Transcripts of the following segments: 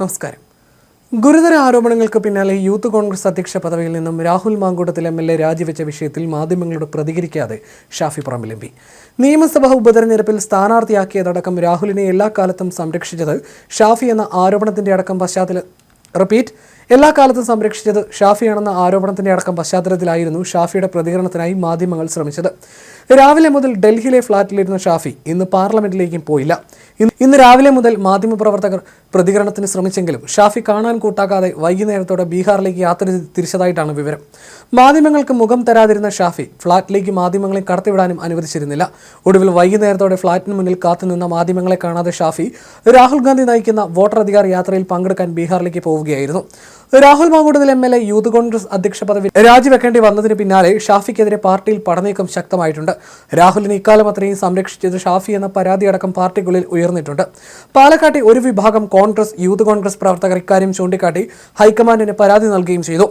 നമസ്കാരം. ഗുരുതര ആരോപണങ്ങൾക്ക് പിന്നാലെ യൂത്ത് കോൺഗ്രസ് അധ്യക്ഷ പദവിയിൽ നിന്നും Rahul Mamkootathil M L A രാജിവെച്ച വിഷയത്തിൽ മാധ്യമങ്ങളോട് പ്രതികരിക്കാതെ ഷാഫി പറമ്പിൽ എം പി. നിയമസഭാ ഉപതെരഞ്ഞെടുപ്പിൽ സ്ഥാനാർത്ഥിയാക്കിയതടക്കം രാഹുലിനെ എല്ലാ കാലത്തും സംരക്ഷിച്ചത് ഷാഫി എന്ന ആരോപണത്തിന്റെ അടക്കം പശ്ചാത്തല റിപ്പീറ്റ്. എല്ലാ കാലത്തും സംരക്ഷിച്ചത് ഷാഫിയാണെന്ന ആരോപണത്തിന്റെ അടക്കം പശ്ചാത്തലത്തിലായിരുന്നു ഷാഫിയുടെ പ്രതികരണത്തിനായി മാധ്യമങ്ങൾ ശ്രമിച്ചത്. രാവിലെ മുതൽ ഡൽഹിയിലെ ഫ്ളാറ്റിലിരുന്ന ഷാഫി ഇന്ന് പാർലമെന്റിലേക്കും പോയില്ല. ഇന്ന് രാവിലെ മുതൽ മാധ്യമപ്രവർത്തകർ പ്രതികരണത്തിന് ശ്രമിച്ചെങ്കിലും ഷാഫി കാണാൻ കൂട്ടാക്കാതെ വൈകുന്നേരത്തോടെ ബീഹാറിലേക്ക് യാത്ര തിരിച്ചതായിട്ടാണ് വിവരം. മാധ്യമങ്ങൾക്ക് മുഖം തരാതിരുന്ന ഷാഫി ഫ്ളാറ്റിലേക്ക് മാധ്യമങ്ങളെ കടത്തിവിടാനും അനുവദിച്ചിരുന്നില്ല. ഒടുവിൽ വൈകുന്നേരത്തോടെ ഫ്ളാറ്റിന് മുന്നിൽ കാത്തുനിന്ന മാധ്യമങ്ങളെ കാണാതെ ഷാഫി രാഹുൽ ഗാന്ധി നയിക്കുന്ന വോട്ടർ അധികാർ യാത്രയിൽ പങ്കെടുക്കാൻ ബീഹാറിലേക്ക് പോവുകയായിരുന്നു. Rahul Mamkootathil M L A youth Congress അധ്യക്ഷ പദവി രാജിവെക്കേണ്ടി വന്നതിന് പിന്നാലെ ഷാഫിക്കെതിരെ പാർട്ടിയിൽ പടനീക്കം ശക്തമായിട്ടുണ്ട്. രാഹുലിനെ ഇക്കാലം അത്രയും സംരക്ഷിച്ചത് ഷാഫി എന്ന പരാതിയടക്കം പാർട്ടിക്കുള്ളിൽ ഉയർന്നിട്ടുണ്ട്. പാലക്കാട്ടെ ഒരു വിഭാഗം കോൺഗ്രസ് യൂത്ത് കോൺഗ്രസ് പ്രവർത്തകർ ഇക്കാര്യം ചൂണ്ടിക്കാട്ടി ഹൈക്കമാൻഡിന് പരാതി നൽകുകയും ചെയ്തു.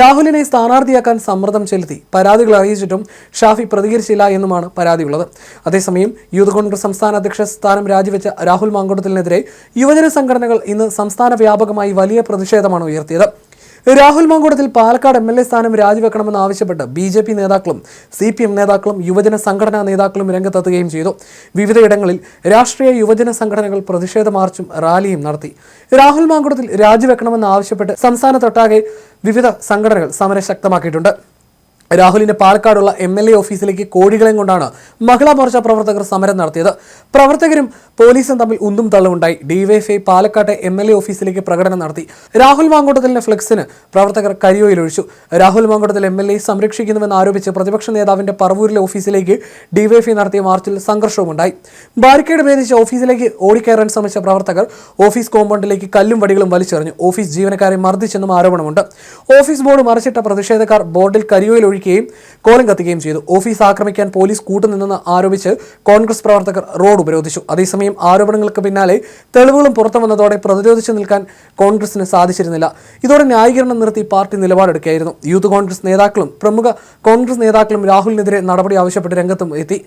രാഹുലിനെ സ്ഥാനാർത്ഥിയാക്കാൻ സമ്മർദ്ദം ചെലുത്തി. പരാതികൾ അറിയിച്ചിട്ടും ഷാഫി പ്രതികരിച്ചില്ല എന്നുമാണ് പരാതിയുള്ളത്. അതേസമയം യൂത്ത് കോൺഗ്രസ് സംസ്ഥാന അധ്യക്ഷ സ്ഥാനം രാജിവെച്ച രാഹുൽ മാങ്കൂട്ടത്തിനെതിരെ യുവജന സംഘടനകൾ ഇന്ന് സംസ്ഥാന വ്യാപകമായി വലിയ പ്രതിഷേധമാണ് ഉയർത്തിയത്. Rahul Mamkootathil Palakkad M L A സ്ഥാനം രാജിവെക്കണമെന്ന് ആവശ്യപ്പെട്ട് ബി ജെ പി നേതാക്കളും സി പി എം നേതാക്കളും യുവജന സംഘടനാ നേതാക്കളും രംഗത്തെത്തുകയും ചെയ്തു. വിവിധയിടങ്ങളിൽ രാഷ്ട്രീയ യുവജന സംഘടനകൾ പ്രതിഷേധ മാർച്ചും റാലിയും നടത്തി. രാഹുൽ മാങ്കൂട്ടത്തിൽ രാജിവെക്കണമെന്ന് ആവശ്യപ്പെട്ട് സംസ്ഥാനത്തൊട്ടാകെ വിവിധ സംഘടനകൾ സമരം ശക്തമാക്കിയിട്ടുണ്ട്. രാഹുലിന്റെ പാലക്കാടുള്ള എം എൽ എ ഓഫീസിലേക്ക് കോടികളെയും കൊണ്ടാണ് മഹിളാ മോർച്ച പ്രവർത്തകർ സമരം നടത്തിയത്. പ്രവർത്തകരും പോലീസും തമ്മിൽ ഉന്തും തള്ളുമുണ്ടായി ഡിവൈഎഫ്ഐ പാലക്കാട്ടെ എം എൽ എ ഓഫീസിലേക്ക് പ്രകടനം നടത്തി. രാഹുൽ മാങ്കോട്ടത്തിലെ ഫ്ലെക്സിന് പ്രവർത്തകർ കരിയോയിലൊഴിച്ചു Rahul Mamkootathil M L A സംരക്ഷിക്കുന്നുവെന്ന് ആരോപിച്ച് പ്രതിപക്ഷ നേതാവിന്റെ പറവൂരിലെ ഓഫീസിലേക്ക് ഡിവൈഎഫ്ഐ നടത്തിയ മാർച്ചിൽ സംഘർഷവുമുണ്ടായി ബാരിക്കേഡ് ഭേദിച്ച് ഓഫീസിലേക്ക് ഓടിക്കയറാൻ ശ്രമിച്ച പ്രവർത്തകർ ഓഫീസ് കോമ്പൗണ്ടിലേക്ക് കല്ലും വടികളും വലിച്ചെറിഞ്ഞു. ഓഫീസ് ജീവനക്കാരെ മർദ്ദിച്ചെന്നും ആരോപണമുണ്ട്. ഓഫീസ് ബോർഡ് മറിച്ചിട്ട പ്രതിഷേധക്കാർ ബോർഡിൽ കരിയോയിൽ ഒഴിക്കുകയും കോലം കത്തിക്കുകയും ചെയ്തു. ഓഫീസ് ആക്രമിക്കാൻ പോലീസ് കൂട്ടുനിന്നെന്ന് ആരോപിച്ച് കോൺഗ്രസ് പ്രവർത്തകർ റോഡ് ഉപരോധിച്ചു. അതേസമയം ആരോപണങ്ങൾക്ക് പിന്നാലെ തെളിവുകളും പുറത്തു വന്നതോടെ പ്രതിരോധിച്ചു നിൽക്കാൻ കോൺഗ്രസിന് സാധിച്ചിരുന്നില്ല. ഇതോടെ ന്യായീകരണം നിർത്തി പാർട്ടി നിലപാടെടുക്കുകയായിരുന്നു. യൂത്ത് കോൺഗ്രസ് നേതാക്കളും പ്രമുഖ കോൺഗ്രസ് നേതാക്കളും രാഹുലിനെതിരെ നടപടി ആവശ്യപ്പെട്ട് രംഗത്തും എത്തി.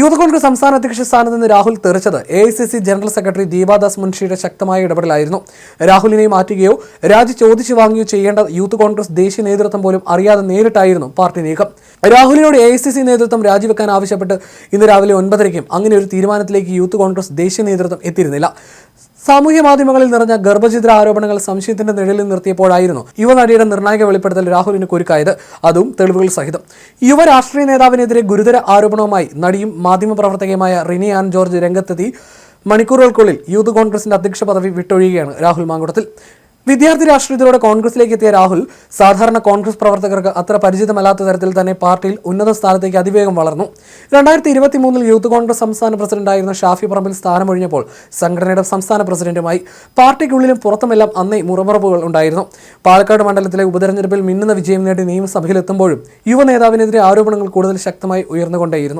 യൂത്ത് കോൺഗ്രസ് സംസ്ഥാന അധ്യക്ഷ സ്ഥാനത്ത് നിന്ന് രാഹുൽ തെറിച്ചത് എ ജനറൽ സെക്രട്ടറി ദീപാദാസ് മുൻഷിയുടെ ശക്തമായ ഇടപെടലായിരുന്നു. രാഹുലിനെ മാറ്റുകയോ രാജി ചോദിച്ചു വാങ്ങുകയോ ചെയ്യേണ്ട യൂത്ത് കോൺഗ്രസ് ദേശീയ നേതൃത്വം പോലും അറിയാതെ നേരിട്ടായിരുന്നു പാർട്ടി നീക്കം. രാഹുലിനോട് എ നേതൃത്വം രാജിവെക്കാൻ ആവശ്യപ്പെട്ട് ഇന്ന് രാവിലെ ഒൻപതരയ്ക്കും അങ്ങനെ ഒരു തീരുമാനത്തിലേക്ക് യൂത്ത് കോൺഗ്രസ് ദേശീയ നേതൃത്വം എത്തിയിരുന്നില്ല. സാമൂഹ്യ മാധ്യമങ്ങളിൽ നിറഞ്ഞ ഗർഭചിത്ര ആരോപണങ്ങൾ സംശയത്തിന്റെ നിഴലിൽ നിർത്തിയപ്പോഴായിരുന്നു യുവനടിയുടെ നിർണായക വെളിപ്പെടുത്തൽ രാഹുലിന് കുരുക്കായത് അതും തെളിവുകൾ സഹിതം. യുവ രാഷ്ട്രീയ നേതാവിനെതിരെ ഗുരുതര ആരോപണവുമായി നടിയും മാധ്യമപ്രവർത്തകയുമായ റിനി ആൻ ജോർജ് രംഗത്തെത്തി മണിക്കൂറുകൾക്കുള്ളിൽ യൂത്ത് കോൺഗ്രസിന്റെ അധ്യക്ഷ പദവി വിട്ടൊഴിയുകയാണ് രാഹുൽ മാങ്കുടത്തിൽ. വിദ്യാർത്ഥി രാഷ്ട്രീയത്തിലൂടെ കോൺഗ്രസിലേക്ക് എത്തിയ രാഹുൽ സാധാരണ കോൺഗ്രസ് പ്രവർത്തകർക്ക് അത്ര പരിചിതമല്ലാത്ത തരത്തിൽ തന്നെ പാർട്ടിയിൽ ഉന്നത സ്ഥാനത്തേക്ക് അതിവേഗം വളർന്നു. രണ്ടായിരത്തി ഇരുപത്തി മൂന്നിൽ യൂത്ത് കോൺഗ്രസ് സംസ്ഥാന പ്രസിഡന്റായിരുന്ന ഷാഫി പറമ്പിൽ സ്ഥാനമൊഴിഞ്ഞപ്പോൾ സംഘടനയുടെ സംസ്ഥാന പ്രസിഡന്റുമായി പാർട്ടിക്കുള്ളിലും പുറത്തുമെല്ലാം അന്നേ മുറമുറപ്പുകൾ ഉണ്ടായിരുന്നു. പാലക്കാട് മണ്ഡലത്തിലെ ഉപതെരഞ്ഞെടുപ്പിൽ മിന്നുന്ന വിജയം നേടി നിയമസഭയിലെത്തുമ്പോഴും യുവ നേതാവിനെതിരെ ആരോപണങ്ങൾ കൂടുതൽ ശക്തമായി ഉയർന്നുകൊണ്ടേയിരുന്നു.